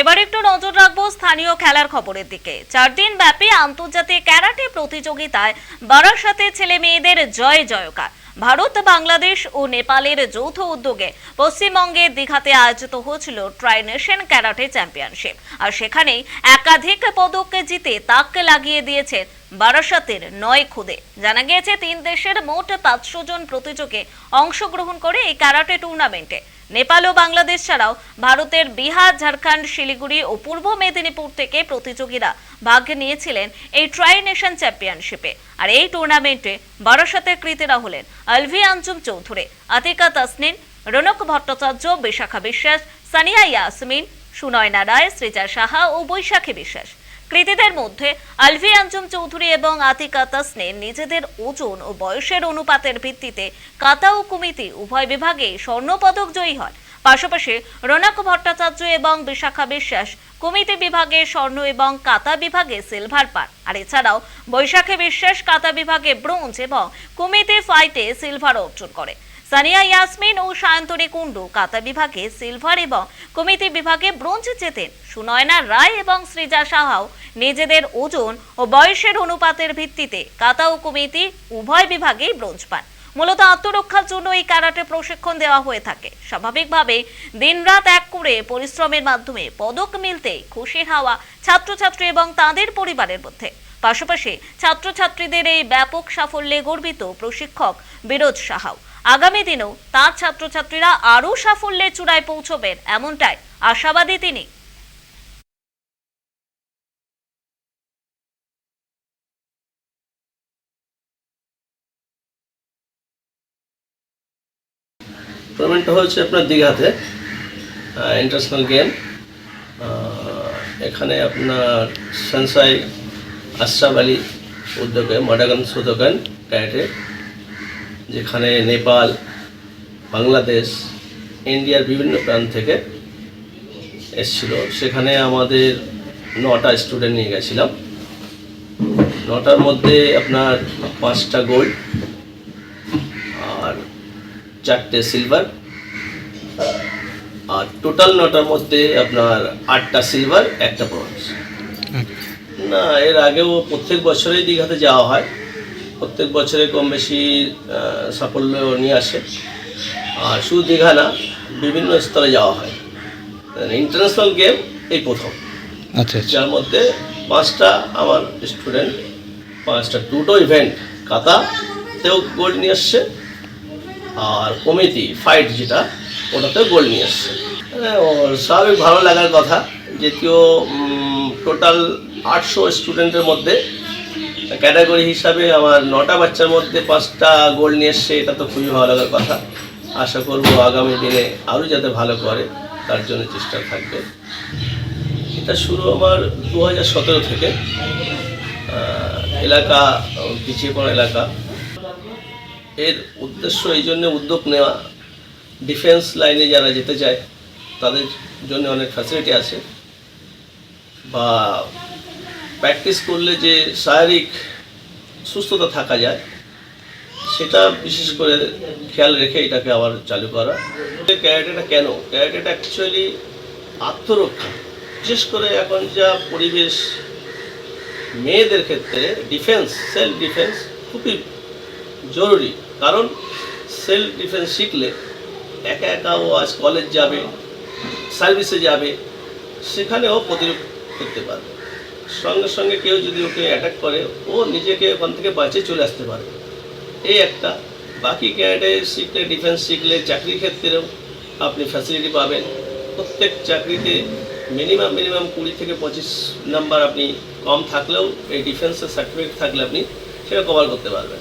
এবার একটু নজর রাখব স্থানীয় খেলার খবরের দিকে। চার দিন ব্যাপী আন্তর্জাতিক ক্যারাটে প্রতিযোগিতায় বারাসাতে ছেলে মেয়েদের জয় জয়কার। ভারত, বাংলাদেশ ও নেপালের যৌথ উদ্যোগে পশ্চিমবঙ্গে দীঘাতে আয়োজিত হয়েছিল ট্রাই নেশন ক্যারাটে চ্যাম্পিয়নশিপ। আর সেখানেই একাধিক পদক জিতে তাক লাগিয়ে দিয়েছেন বারাসাতের নয় খুদে। জানা গিয়েছে, তিন দেশের মোট পাঁচশো জন প্রতিযোগী অংশগ্রহণ করে এই ক্যারাটে টুর্নামেন্টে। নেপাল ও বাংলাদেশ ছাড়াও ভারতের বিহার, ঝাড়খণ্ড, শিলিগুড়ি ও পূর্ব মেদিনীপুর থেকে প্রতিযোগীরা ভাগ নিয়েছিলেন এই ট্রাই নেশন চ্যাম্পিয়নশিপে আর এই টুর্নামেন্টে বারাসাতের কৃতীরা হলেন আলভি আঞ্জুম চৌধুরী, আতিকা তাসনিন রনক ভট্টাচার্য, বিশাখা বিশ্বাস, সানিয়া ইয়াসমিন, সুনয়না রায়, সৃজা সাহা ও বৈশাখী বিশ্বাস। কৃতীদের মধ্যে আলভি আঞ্জুম চৌধুরী এবং আতিকা তাসনিন নিজেদের ওজন ও বয়সের অনুপাতের ভিত্তিতে কাতা ও কুমিতি উভয় বিভাগে স্বর্ণপদক জয়ী হয় পাশাপাশি রনক ভট্টাচার্য এবং বিশাখা বিশ্বাস কমিটি বিভাগে স্বর্ণ এবং কাতা বিভাগে সিলভার পান। আর এছাড়াও বৈশাখী বিশ্বাস কাতা বিভাগে ব্রোঞ্জ এবং কুমিতি ফাইটে সিলভার অর্জন করে। সানিয়া ইয়াসমিন ও সায়ন্তরী কুণ্ডু কাতা বিভাগে সিলভার এবং কমিটি বিভাগে ব্রোঞ্জ জেতেন। সুনয়না রায় এবং সৃজা সাহাও নিজেদের ওজন ও বয়সের অনুপাতের ভিত্তিতে কাতা ও কমিটি উভয় বিভাগেই ব্রোঞ্জ পান। মূলত আত্মরক্ষার জন্য এই কারাটে প্রশিক্ষণ দেওয়া হয়ে থাকে। স্বাভাবিকভাবে দিনরাত এক করে পরিশ্রমের মাধ্যমে পদক মিলতে খুশি হওয়া ছাত্রছাত্রী এবং তাদের পরিবারের মধ্যে। পাশাপাশি ছাত্রছাত্রীদের এই ব্যাপক সাফল্যে গর্বিত প্রশিক্ষক বিরোধ সাহাও। আগামী দিনেও তার ছাত্রছাত্রীরা আরও সাফল্যের চূড়ায় পৌঁছবেন এমনটাই আশাবাদী তিনি। টুর্নামেন্টটা হচ্ছে আপনার দীঘাতে ইন্টারন্যাশনাল গেম এখানে আপনার সানসাই আশরাফ আলী উদ্যোগে মাডাগান সুদোকান ক্যারেটে যেখানে নেপাল, বাংলাদেশ, ইন্ডিয়ার বিভিন্ন প্রান্ত থেকে এসছিল। সেখানে আমাদের নটা স্টুডেন্ট নিয়ে গেছিলাম। নটার মধ্যে আপনার পাঁচটা গোল্ড চারটে সিলভার আর টোটাল নটার মধ্যে আপনার আটটা সিলভার একটা ব্রোঞ্জ না এর আগেও প্রত্যেক বছরেই দীঘাতে যাওয়া হয়। প্রত্যেক বছরে কম বেশি সাফল্য নিয়ে আসে। আর শুধু দীঘা না বিভিন্ন স্তরে যাওয়া হয়। ইন্টারন্যাশনাল গেম এই প্রথম। আচ্ছা আচ্ছা। যার মধ্যে পাঁচটা আমার স্টুডেন্ট পাঁচটা দুটো ইভেন্ট কাতাতেও গোল্ড নিয়ে আসছে। আর কমিটি ফাইট যেটা ওটাতে গোল্ড নিয়ে হ্যাঁ, ওর স্বাভাবিক ভালো লাগার কথা যেহেতু টোটাল আটশো স্টুডেন্টের মধ্যে ক্যাটাগরি হিসাবে আমার নটা বাচ্চার মধ্যে পাঁচটা গোল্ড নিয়ে এসছে এটা তো খুবই ভালো লাগার কথা। আশা করব আগামী দিনে আরও যাতে ভালো করে তার জন্য চেষ্টা থাকবে। এটা শুরু আমার দু হাজার সতেরো থেকে। এলাকা পিছিয়ে পড়া এলাকা। এর উদ্দেশ্য এই জন্য উদ্যোগ নেওয়া। ডিফেন্স লাইনে যারা যেতে চায়, তাদের জন্য অনেক ফ্যাসিলিটি আছে। বা প্র্যাকটিস করলে যে শারীরিক সুস্থতা থাকা যায়, সেটা বিশেষ করে খেয়াল রেখে এটাকে আবার চালু করা। ক্যারাটেটা কেন? ক্যারাটেটা অ্যাকচুয়ালি আত্মরক্ষা। বিশেষ করে এখন যা পরিবেশ মেয়েদের ক্ষেত্রে ডিফেন্স সেলফ ডিফেন্স খুবই জরুরি। কারণ সেলফ ডিফেন্স শিখলে একা একা ও আজ কলেজ যাবে সার্ভিসে যাবে, সেখানেও প্রতিরোধ করতে পারবে। সঙ্গে সঙ্গে কেউ যদি ওকে অ্যাটাক করে, ও নিজেকে ওখান থেকে বাঁচিয়ে চলে আসতে পারবে। এই একটা। বাকি ক্যারেটে শিখলে ডিফেন্স শিখলে, চাকরির ক্ষেত্রেও আপনি ফ্যাসিলিটি পাবেন। প্রত্যেক চাকরিতে মিনিমাম মিনিমাম কুড়ি থেকে পঁচিশ নাম্বার আপনি কম থাকলেও, এই ডিফেন্সের সার্টিফিকেট থাকলে আপনি সেটা কভার করতে পারবেন।